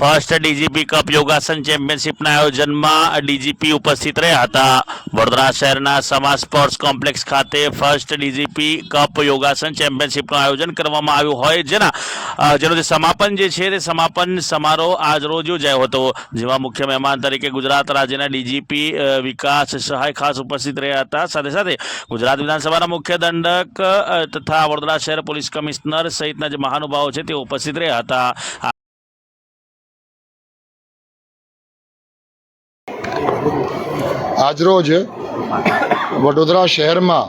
First DGP cup યોગાસન ચેમ્પિયનશિપના આયોજનમાં DGP ઉપસ્થિત રહ્યા હતા. વડોદરા શહેરના સમા સ્પોર્ટ્સ કોમ્પ્લેક્સ ખાતે ફર્સ્ટ ડીજીપી કપ યોગાસન ચેમ્પિયનશિપનું આયોજન કરવામાં આવ્યું હોય. જેના જેનો જે સમાપન જે છે તે સમાપન સમારોહ આજ રોજ યોજાયો હતો. જેમાં મુખ્ય મહેમાન તરીકે ગુજરાત રાજ્યના ડીજીપી વિકાસ સહાય ખાસ ઉપસ્થિત રહ્યા હતા. સાથે સાથે ગુજરાત વિધાનસભાના મુખ્ય દંડક તથા વડોદરા શહેર પોલીસ કમિશનર સહિતના જે મહાનુભાવો છે તે ઉપસ્થિત રહ્યા હતા. આજરોજ વડોદરા શહેરમાં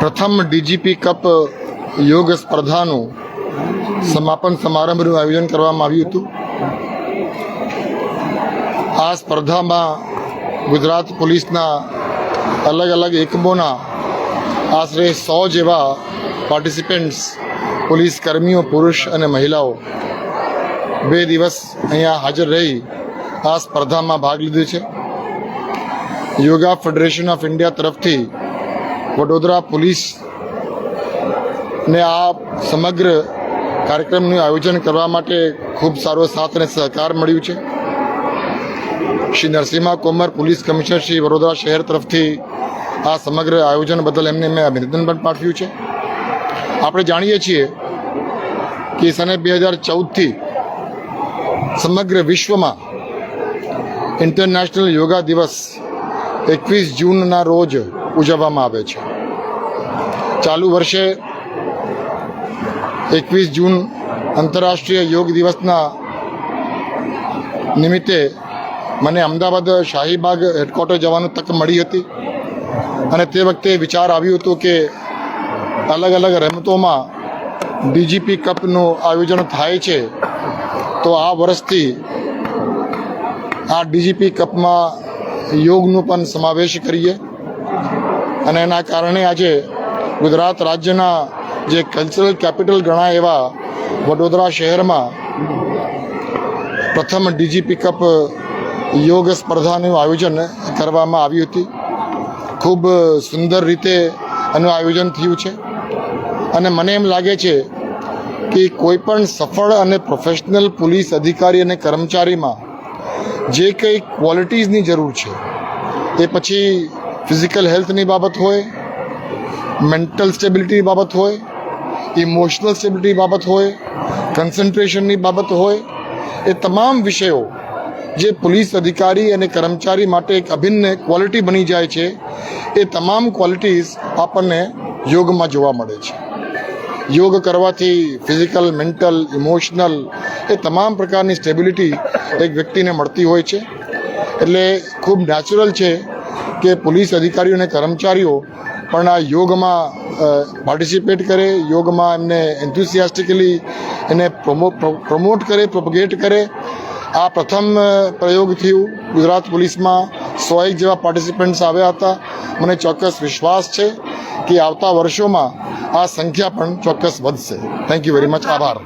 પ્રથમ ડીજીપી કપ યોગ સ્પર્ધાનું સમાપન સમારંભનું આયોજન કરવામાં આવ્યું હતું. આ સ્પર્ધામાં ગુજરાત પોલીસના અલગ અલગ એકમોના આશરે સો જેવા પાર્ટિસિપન્ટ્સ પોલીસ કર્મીઓ, પુરુષ અને મહિલાઓ બે દિવસ અહીંયા હાજર રહી આ સ્પર્ધામાં ભાગ લીધો છે. યોગા ફેડરેશન ઓફ ઇન્ડિયા તરફથી વડોદરા પોલીસ ને આ સમગ્ર કાર્યક્રમનું આયોજન કરવા માટે ખૂબ સારો સાથ અને સહકાર મળ્યું છે. શ્રી નરસિંહા કોમર પોલીસ કમિશનર શ્રી વડોદરા શહેર તરફથી આ સમગ્ર આયોજન બદલ એમને મેં અભિનંદન પણ પાઠવ્યું છે. આપણે જાણીએ છીએ કે સને બે હજાર ચૌદથી સમગ્ર વિશ્વમાં ઇન્ટરનેશનલ યોગા દિવસ એકવીસ જૂનના રોજ ઉજવવામાં આવે છે. ચાલુ વર્ષે એકવીસ જૂન આંતરરાષ્ટ્રીય યોગ દિવસના નિમિત્તે મને અમદાવાદ શાહીબાગ હેડક્વાર્ટર જવાનું તક મળી હતી અને તે વખતે વિચાર આવ્યું હતું કે અલગ અલગ રમતોમાં ડીજીપી કપનું આયોજન થાય છે, તો આ વર્ષથી આ ડીજીપી કપમાં યોગનું પણ સમાવેશ કરીએ. અને એના કારણે આજે ગુજરાત રાજ્યના જે કલ્ચરલ કેપિટલ ગણાય એવા વડોદરા શહેરમાં પ્રથમ ડીજી પિકઅપ યોગ સ્પર્ધાનું આયોજન કરવામાં આવ્યું હતું. ખૂબ સુંદર રીતે એનું આયોજન થયું છે. અને મને એમ લાગે છે કે કોઈ પણ સફળ અને પ્રોફેશનલ પોલીસ અધિકારી અને કર્મચારીમાં જે કંઈ ક્વોલિટીઝની જરૂર છે, એ પછી ફિઝિકલ હેલ્થની બાબત હોય મેન્ટલ સ્ટેબિલિટી બાબત હોય ઇમોશનલ સ્ટેબિલિટી બાબત હોય કન્સન્ટ્રેશનની બાબત હોય, એ તમામ વિષયો જે પોલીસ અધિકારી અને કર્મચારી માટે એક અભિન્ન ક્વોલિટી બની જાય છે, એ તમામ ક્વોલિટીઝ આપણને યોગમાં જોવા મળે છે. યોગ કરવાથી ફિઝિકલ મેન્ટલ ઇમોશનલ એ તમામ પ્રકારની સ્ટેબિલિટી એક વ્યક્તિને મળતી હોય છે. એટલે ખૂબ નેચરલ છે કે પોલીસ અધિકારીઓ અને કર્મચારીઓ પણ આ યોગમાં પાર્ટિસિપેટ કરે, યોગમાં એમને એન્થુસિયાસ્ટિકલી એને પ્રમો પ્રમોટ કરે પ્રોપગેટ કરે. આ પ્રથમ પ્રયોગ થયું ગુજરાત પોલીસમાં. સો એક જેવા પાર્ટિસિપન્ટ્સ આવ્યા હતા. મને ચોક્કસ વિશ્વાસ છે કે આવતા વર્ષોમાં આ સંખ્યા પણ ચોક્કસ વધશે. થેન્ક યુ વેરી મચ આભાર.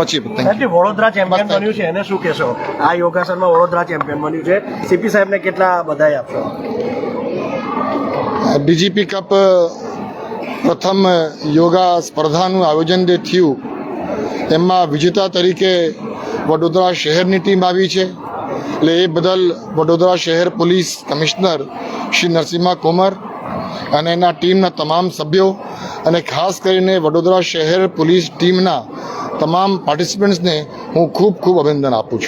પછી. વડોદરા ચેમ્પિયન બન્યું છે એને શું કહેશો? આ યોગાસનમાં વડોદરા ચેમ્પિયન બન્યું છે. સીપી સાહેબને કેટલા બધાઈ આપશો? ડીજીપી કપ પ્રથમ યોગા સ્પર્ધાનું આયોજન જે થયું એમાં વિજેતા તરીકે વડોદરા શહેરની ટીમ આવી છે. એટલે એ બદલ વડોદરા શહેર પોલીસ કમિશનર શ્રી નરસિંહા કોમર અને એના ટીમના તમામ સભ્યો અને ખાસ કરીને વડોદરા શહેર પોલીસ ટીમના તમામ પાર્ટિસિપન્ટ્સને હું ખૂબ ખૂબ અભિનંદન આપું છું.